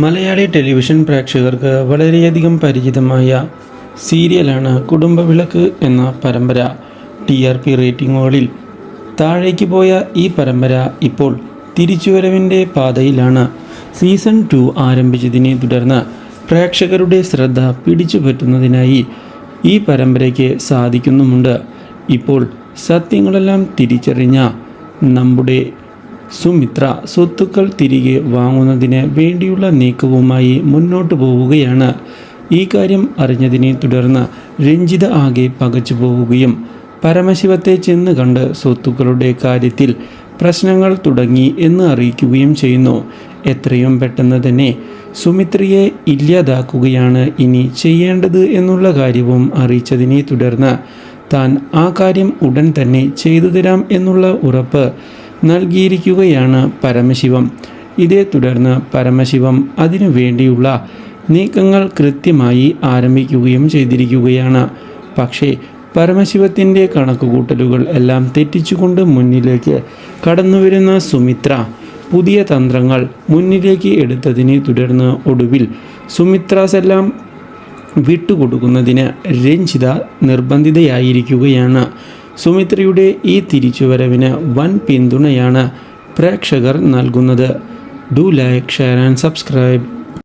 Malayali television പ്രേക്ഷകർക്ക് വളരെയധികം പരിചിതമായ സീരിയലാണ് കുടുംബവിളക്ക് എന്ന പരമ്പര. ടി ആർ പി റേറ്റിംഗുകളിൽ താഴേക്ക് പോയ ഈ പരമ്പര ഇപ്പോൾ തിരിച്ചുവരവിന്റെ പാതയിലാണ്. സീസൺ ടു ആരംഭിച്ചതിനെ തുടർന്ന് പ്രേക്ഷകരുടെ ശ്രദ്ധ പിടിച്ചുപറ്റുന്നതിനായി ഈ പരമ്പരയ്ക്ക് സാധിക്കുന്നുമുണ്ട്. ഇപ്പോൾ സത്യങ്ങളെല്ലാം തിരിച്ചറിഞ്ഞ നമ്മുടെ സുമിത്ര സ്വത്തുക്കൾ തിരികെ വാങ്ങുന്നതിന് വേണ്ടിയുള്ള നീക്കവുമായി മുന്നോട്ടു പോവുകയാണ്. ഈ കാര്യം അറിഞ്ഞതിനെ തുടർന്ന് രഞ്ജിത ആകെ പകച്ചു പോവുകയും പരമശിവത്തെ ചെന്ന് കണ്ട് സ്വത്തുക്കളുടെ കാര്യത്തിൽ പ്രശ്നങ്ങൾ തുടങ്ങി എന്ന് അറിയിക്കുകയും ചെയ്യുന്നു. എത്രയും പെട്ടെന്ന് തന്നെ സുമിത്രയെ ഇല്ലാതാക്കുകയാണ് ഇനി ചെയ്യേണ്ടത് എന്നുള്ള കാര്യവും അറിയിച്ചതിനെ തുടർന്ന് താൻ ആ കാര്യം ഉടൻ തന്നെ ചെയ്തു തരാം എന്നുള്ള ഉറപ്പ് നൽകിയിരിക്കുകയാണ് പരമശിവം. ഇതേ തുടർന്ന് പരമശിവം അതിനു വേണ്ടിയുള്ള നീക്കങ്ങൾ കൃത്യമായി ആരംഭിക്കുകയും ചെയ്തിരിക്കുകയാണ്. പക്ഷേ പരമശിവത്തിന്റെ കണക്കുകൂട്ടലുകൾ എല്ലാം തെറ്റിച്ചുകൊണ്ട് മുന്നിലേക്ക് കടന്നുവരുന്ന സുമിത്ര പുതിയ തന്ത്രങ്ങൾ മുന്നിലേക്ക് എടുത്തതിനെ തുടർന്ന് ഒടുവിൽ സുമിത്രാസെല്ലാം വിട്ടുകൊടുക്കുന്നതിന് രഞ്ജിത നിർബന്ധിതയായിരിക്കുകയാണ്. സുമിത്രയുടെ ഈ തിരിച്ചുവരവിന് വൻ പിന്തുണയാണ് പ്രേക്ഷകർ നൽകുന്നത്. Do like share and subscribe